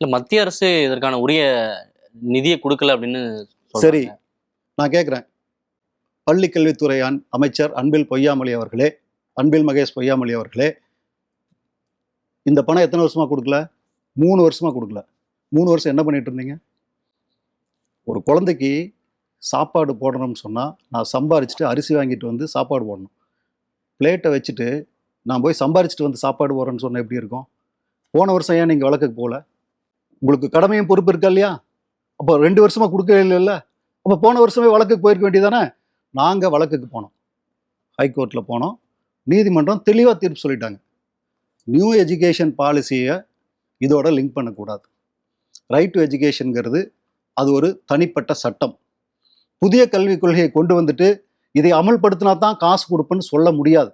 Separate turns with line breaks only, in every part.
இல்லை மத்திய அரசு இதற்கான உரிய நிதியை கொடுக்கல அப்படின்னு
சரி நான் கேட்குறேன் பள்ளி கல்வித்துறை அமைச்சர் அன்பில் பொய்யாமொழி அவர்களே அன்பில் மகேஷ் பொய்யாமொழி அவர்களே இந்த பணம் எத்தனை வருஷமா கொடுக்கல? மூணு வருஷமா கொடுக்கல. மூணு வருஷம் என்ன பண்ணிட்டு இருந்தீங்க? ஒரு குழந்தைக்கு சாப்பாடு போடணும்னு சொன்னால் நான் சம்பாரிச்சிட்டு அரிசி வாங்கிட்டு வந்து சாப்பாடு போடணும். பிளேட்டை வச்சுட்டு நான் போய் சம்பாரிச்சிட்டு வந்து சாப்பாடு போடுறேன்னு சொன்னால் எப்படி இருக்கும்? போன வருஷம் ஏன் நீங்கள் வழக்குக்கு போகல? உங்களுக்கு கடமையும் பொறுப்பு இருக்கா இல்லையா? அப்போ ரெண்டு வருஷமா கொடுக்கவே இல்லைல்ல? அப்போ போன வருஷமே வழக்குக்கு போயிருக்க வேண்டியதானே நாங்கள் வழக்குக்கு போனோம். ஹைகோர்ட்டில் போனோம். நீதிமன்றம் தெளிவாக தீர்ப்பு சொல்லிட்டாங்க. நியூ எஜுகேஷன் பாலிசியை இதோட லிங்க் பண்ணக்கூடாது. ரைட் டு எஜுகேஷனுங்கிறது அது ஒரு தனிப்பட்ட சட்டம். புதிய கல்விக் கொள்கையை கொண்டு வந்துட்டு இதை அமல்படுத்தினா தான் காசு கொடுப்பேன்னு சொல்ல முடியாது.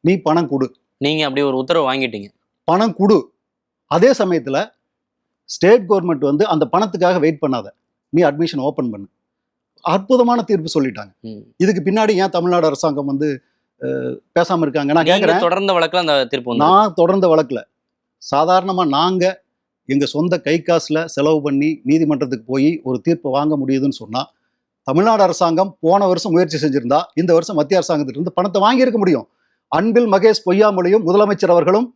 நீ பணம் கொடு.
நீங்க அப்படி ஒரு உத்தரவு வாங்கிட்டீங்க.
பணம் கொடு. அதே சமயத்தில் ஸ்டேட் கவர்மெண்ட் வந்து அந்த பணத்துக்காக வெயிட் பண்ணாத. நீ அட்மிஷன் ஓப்பன் பண்ணு. அற்புதமான தீர்ப்பு சொல்லிட்டாங்க. இதுக்கு பின்னாடி ஏன் தமிழ்நாடு அரசாங்கம் வந்து பேசாம இருக்காங்க? நான் கேட்குறேன்
தொடர்ந்த வழக்குல அந்த தீர்ப்பு
நான் தொடர்ந்த வழக்கில் சாதாரணமாக நாங்கள் எங்கள் சொந்த கை காசில் செலவு பண்ணி நீதிமன்றத்துக்கு போய் ஒரு தீர்ப்பு வாங்க முடியுதுன்னு சொன்னால் தமிழ்நாடு அரசாங்கம் போன வருஷம் முயற்சி செஞ்சிருந்தா இந்த வருஷம் மத்திய அரசாங்கத்திட்ட இருந்து பணத்தை வாங்கியிருக்க முடியும். அன்பில் மகேஷ் பொய்யாமொழியும் முதலமைச்சர் அவர்களும்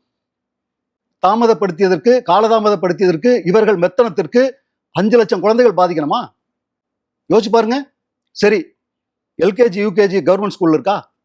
தாமதப்படுத்தியதற்கு காலதாமதப்படுத்தியதற்கு இவர்கள் மெத்தனத்திற்கு அஞ்சு லட்சம் குழந்தைகள் பாதிக்கணுமா? யோசிச்சு பாருங்க. சரி எல்கேஜி யூகேஜி கவர்மெண்ட் ஸ்கூல்ல இருக்கா?